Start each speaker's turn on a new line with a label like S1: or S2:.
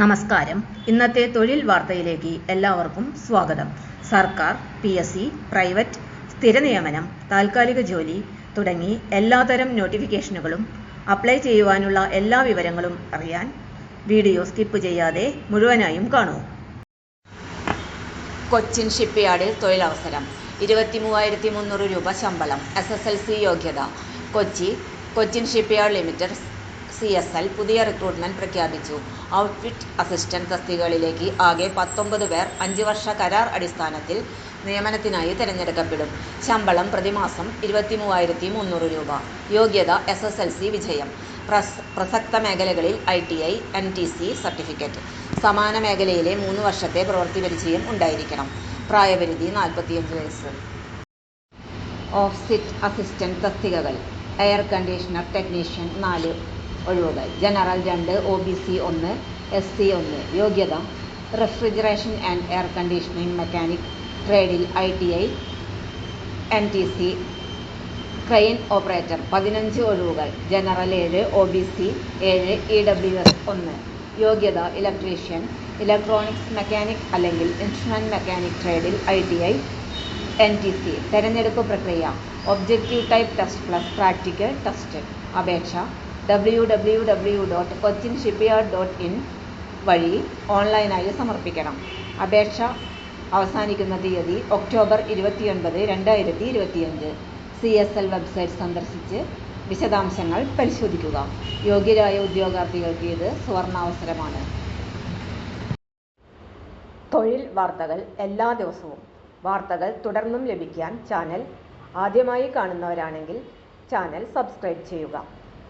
S1: നമസ്കാരം. ഇന്നത്തെ തൊഴിൽ വാർത്തയിലേക്ക് എല്ലാവർക്കും സ്വാഗതം. സർക്കാർ പി എസ് സി പ്രൈവറ്റ് സ്ഥിര നിയമനം താൽക്കാലിക ജോലി തുടങ്ങി എല്ലാതരം നോട്ടിഫിക്കേഷനുകളും അപ്ലൈ ചെയ്യുവാനുള്ള എല്ലാ വിവരങ്ങളും അറിയാൻ വീഡിയോ സ്കിപ്പ് ചെയ്യാതെ മുഴുവനായും കാണൂ.
S2: കൊച്ചിൻ ഷിപ്പ്യാർഡിൽ തൊഴിലവസരം. ഇരുപത്തി മൂവായിരത്തി മുന്നൂറ് രൂപ ശമ്പളം. എസ് എസ് എൽ സി യോഗ്യത. Kochi Cochin shipyard limited C S L പുതിയ റിക്രൂട്ട്മെന്റ് പ്രഖ്യാപിച്ചു. ഔട്ട്ഫിറ്റ് അസിസ്റ്റന്റ് തസ്തികകളിലേക്ക് ആകെ പത്തൊമ്പത് പേർ അഞ്ച് വർഷ കരാർ അടിസ്ഥാനത്തിൽ നിയമനത്തിനായി തിരഞ്ഞെടുക്കപ്പെടും. ശമ്പളം പ്രതിമാസം ഇരുപത്തി മൂവായിരത്തി മുന്നൂറ് രൂപ. യോഗ്യത എസ് എസ് എൽ സി വിജയം. പ്രസ് പ്രസക്ത മേഖലകളിൽ I T I N T C certificate. സമാന മേഖലയിലെ മൂന്ന് വർഷത്തെ പ്രവൃത്തി പരിചയം ഉണ്ടായിരിക്കണം. പ്രായപരിധി നാൽപ്പത്തിയഞ്ച് വയസ്സ്. ഓഫ്സിറ്റ് അസിസ്റ്റന്റ് തസ്തികകൾ. എയർ കണ്ടീഷണർ ടെക്നീഷ്യൻ നാല്. ഒഴിവുകൾ ജനറൽ രണ്ട് ഒ ബി സി ഒന്ന് എസ് സി ഒന്ന്. യോഗ്യത refrigeration and air conditioning mechanic ട്രേഡിൽ I T I N T C crane operator പതിനഞ്ച് ഒഴിവുകൾ. ജനറൽ ഏഴ് ഒ ബി സി ഏഴ് ഇ ഡബ്ല്യു എസ് ഒന്ന്. യോഗ്യത ഇലക്ട്രീഷ്യൻ ഇലക്ട്രോണിക്സ് മെക്കാനിക് അല്ലെങ്കിൽ instrument mechanic ട്രേഡിൽ I T I N T C തെരഞ്ഞെടുപ്പ് പ്രക്രിയ objective type test plus practical test അപേക്ഷ W W W dot Cochin shipyard dot in വഴി ഓൺലൈനായി സമർപ്പിക്കണം. അപേക്ഷ അവസാനിക്കുന്ന തീയതി ഒക്ടോബർ ഇരുപത്തിയൊൻപത് രണ്ടായിരത്തി ഇരുപത്തിയഞ്ച് സി എസ് എൽ വെബ്സൈറ്റ് സന്ദർശിച്ച് വിശദാംശങ്ങൾ പരിശോധിക്കുക. യോഗ്യരായ ഉദ്യോഗാർത്ഥികൾക്ക് ഇത് സുവർണാവസരമാണ്. തൊഴിൽ വാർത്തകൾ എല്ലാ ദിവസവും. വാർത്തകൾ തുടർന്നും ലഭിക്കാൻ ചാനൽ ആദ്യമായി കാണുന്നവരാണെങ്കിൽ ചാനൽ സബ്സ്ക്രൈബ് ചെയ്യുക.